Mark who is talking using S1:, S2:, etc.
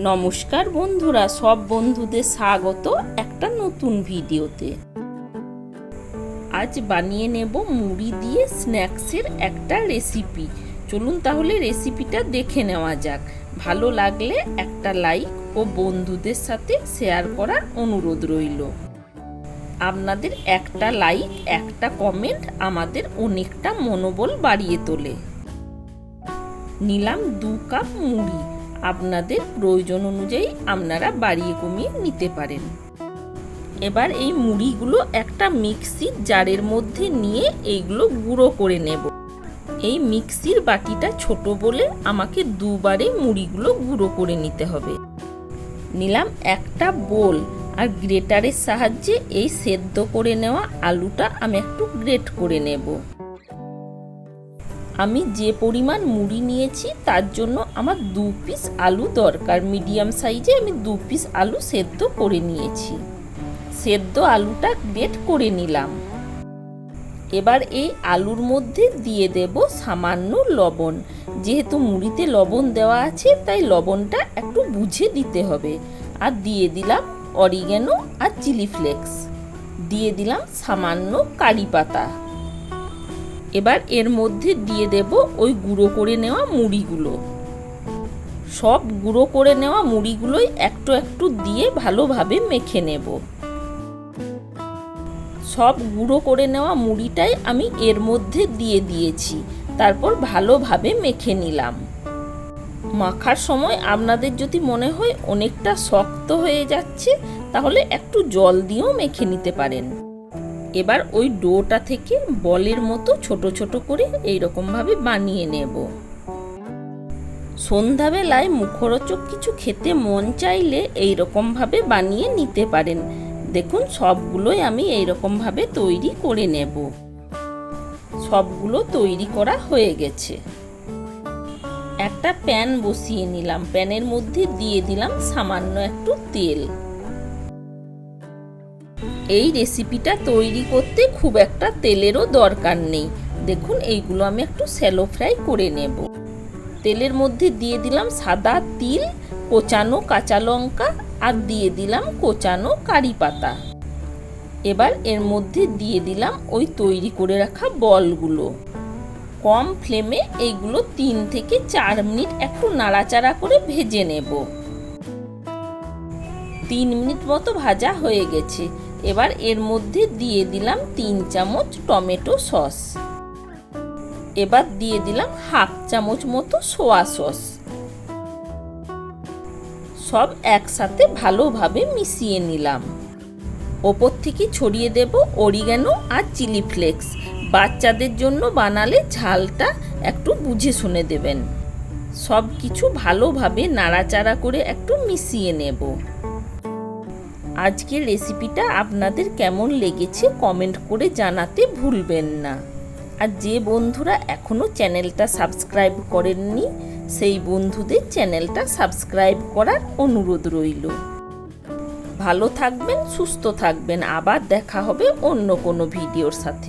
S1: নমস্কার বন্ধুরা, সব বন্ধুদের স্বাগত একটা নতুন ভিডিওতে। আজ বানিয়ে নেব মুড়ি দিয়ে স্ন্যাক্সের একটা রেসিপি। চলুন তাহলে রেসিপিটা দেখে নেওয়া যাক। ভালো লাগলে একটা লাইক ও বন্ধুদের সাথে শেয়ার করার অনুরোধ রইল। আপনাদের একটা লাইক, একটা কমেন্ট আমাদের অনেকটা মনোবল বাড়িয়ে তোলে। নিলাম দু কাপ মুড়ি। আপনাদের প্রয়োজন অনুযায়ী আপনারা বাড়িয়ে কমিয়ে নিতে পারেন। এবার এই মুড়িগুলো একটা মিক্সির জারের মধ্যে নিয়ে এইগুলো গুঁড়ো করে নেব। এই মিক্সির বাটিটা ছোট বলে আমাকে দুবারে মুড়িগুলো গুঁড়ো করে নিতে হবে। নিলাম একটা বোল আর গ্রেটারের সাহায্যে এই সেদ্ধ করে নেওয়া আলুটা আমি একটু গ্রেট করে নেব। আমি যে পরিমাণ মুড়ি নিয়েছি তার জন্য আমার দু পিস আলু দরকার। মিডিয়াম সাইজে আমি দু পিস আলু সেদ্ধ করে নিয়েছি। সেদ্ধ আলুটা গ্রেট করে নিলাম। এবার এই আলুর মধ্যে দিয়ে দেব সামান্য লবণ। যেহেতু মুড়িতে লবণ দেওয়া আছে, তাই লবণটা একটু বুঝে দিতে হবে। আর দিয়ে দিলাম অরিগ্যানো আর চিলি ফ্লেক্স দিয়ে দিলাম সামান্য কারি পাতা। এবার এর মধ্যে দিয়ে দেব ওই গুঁড়ো করে নেওয়া মুড়িগুলো। সব গুঁড়ো করে নেওয়া মুড়িগুলোই একটু একটু দিয়ে ভালোভাবে মেখে নেব। সব গুঁড়ো করে নেওয়া মুড়িটাই আমি এর মধ্যে দিয়ে দিয়েছি, তারপর ভালোভাবে মেখে নিলাম। মাখার সময় আপনাদের যদি মনে হয় অনেকটা শক্ত হয়ে যাচ্ছে, তাহলে একটু জল দিয়েও মেখে নিতে পারেন। এবার ওই ডোটা থেকে বলের মতো ছোট ছোট করে এইরকমভাবে বানিয়ে নেব। সন্ধ্যাবেলায় মুখরোচক কিছু খেতে মন চাইলে এইরকমভাবে বানিয়ে নিতে পারেন। দেখুন, সবগুলোই আমি এইরকমভাবে তৈরি করে নেব। সবগুলো তৈরি করা হয়ে গেছে। একটা প্যান বসিয়ে নিলাম। প্যানের মধ্যে দিয়ে দিলাম সামান্য একটু তেল। এই রেসিপিটা তৈরি করতে খুব একটা তেলেরও দরকার নেই। দেখুন, এইগুলো আমি একটু স্যালো ফ্রাই করে নেব। তেলের মধ্যে দিয়ে দিলাম সাদা তিল, কোচানো কাঁচা লঙ্কা আর দিয়ে দিলাম কোচানো কারি পাতা। এবার এর মধ্যে দিয়ে দিলাম ওই তৈরি করে রাখা বলগুলো। কম ফ্লেমে এইগুলো তিন থেকে চার মিনিট একটু নাড়াচাড়া করে ভেজে নেব। তিন মিনিট মতো ভাজা হয়ে গেছে। এবার এর মধ্যে দিয়ে দিলাম তিন চামচ টমেটো সস। এবার দিয়ে দিলাম হাফ চামচ মতো সোয়া সস। সব একসাথে ভালোভাবে মিশিয়ে নিলাম। ওপর থেকে ছড়িয়ে দেব অরিগ্যানো আর চিলি ফ্লেক্স। বাচ্চাদের জন্য বানালে ঝালটা একটু বুঝে শুনে দেবেন। সব কিছু ভালোভাবে নাড়াচাড়া করে একটু মিশিয়ে নেব। আজকের রেসিপিটা আপনাদের কেমন লেগেছে কমেন্ট করে জানাতে ভুলবেন না। আর যে বন্ধুরা এখনও চ্যানেলটা সাবস্ক্রাইব করেননি, সেই বন্ধুদের চ্যানেলটা সাবস্ক্রাইব করার অনুরোধ রইল। ভালো থাকবেন, সুস্থ থাকবেন। আবার দেখা হবে অন্য কোনো ভিডিওর সাথে।